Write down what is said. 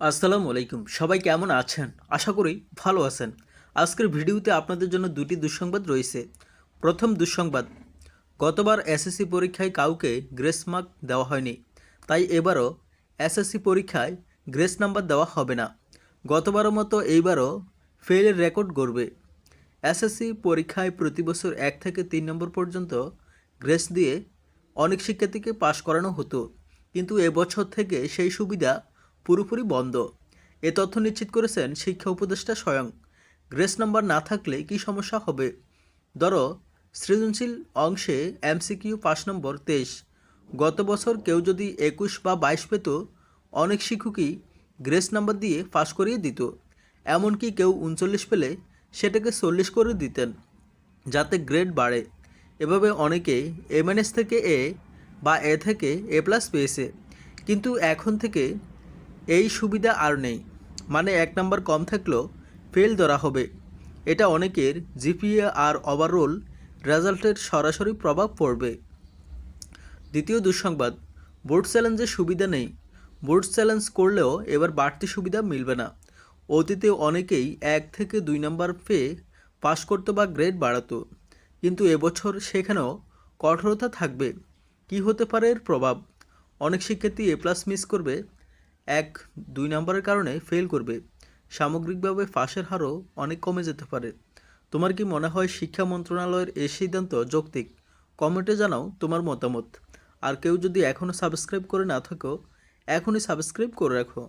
আসসালামু আলাইকুম। সবাই কেমন আছেন? আশা করি ভালো আছেন। আজকের ভিডিওতে আপনাদের জন্য দুটি দুঃসংবাদ রয়েছে। প্রথম দুঃসংবাদ, গতবার এসএসসি পরীক্ষায় কাউকে গ্রেস মার্ক দেওয়া হয়নি, তাই এবারও এসএসসি পরীক্ষায় গ্রেস নাম্বার দেওয়া হবে না। গতবারের মতো এইবারও ফেলের রেকর্ড গড়বে। এসএসসি পরীক্ষায় প্রতি বছর এক থেকে তিন নম্বর পর্যন্ত গ্রেস দিয়ে অনেক শিক্ষার্থীকে পাশ করানো হতো। কিন্তু এবছর থেকে সেই সুবিধা পুরোপুরি বন্ধ। এ তথ্য নিশ্চিত করেছেন শিক্ষা উপদেষ্টা স্বয়ং। গ্রেস নাম্বার না থাকলে কি সমস্যা হবে? ধরো, সৃজনশীল অংশে এমসিকিউ পাঁচ নম্বর, তেইশ। গত বছর কেউ যদি একুশ বা বাইশ পেত, অনেক শিক্ষকই গ্রেস নাম্বার দিয়ে পাশ করিয়ে দিত। এমনকি কেউ উনচল্লিশ পেলে সেটাকে চল্লিশ করে দিতেন, যাতে গ্রেড বাড়ে। এভাবে অনেকে এমএনএস থেকে এ বা এ থেকে এ প্লাস পেয়েছে। কিন্তু এখন থেকে এই সুবিধা আর নেই। মানে এক নাম্বার কম থাকলেও ফেল ধরা হবে। এটা অনেকের জিপিএ আর ওভারঅল রেজাল্টের সরাসরি প্রভাব পড়বে। দ্বিতীয় দুঃসংবাদ বোর্ড চ্যালেঞ্জের সুবিধা নেই। বোর্ড চ্যালেঞ্জ করলেও এবার বাড়তি সুবিধা মিলবে না। অতীতে অনেকেই এক থেকে দুই নাম্বার পেয়ে পাশ করতো বা গ্রেড বাড়াতো। কিন্তু এবছর সেখানেও কঠোরতা থাকবে। কি হতে পারে এর প্রভাব? অনেক শিক্ষার্থী এ প্লাস মিস করবে। এক, দুই নম্বরের কারণে ফেল করবে। সামগ্রিকভাবে ফাঁসের হারও অনেক কমে যেতে পারে। তোমার কি মনে হয় শিক্ষা মন্ত্রণালয়ের এই সিদ্ধান্ত যৌক্তিক? কমেন্টে জানাও তোমার মতামত। আর কেউ যদি এখনও সাবস্ক্রাইব করে না থাকো, এখনই সাবস্ক্রাইব করে রাখো।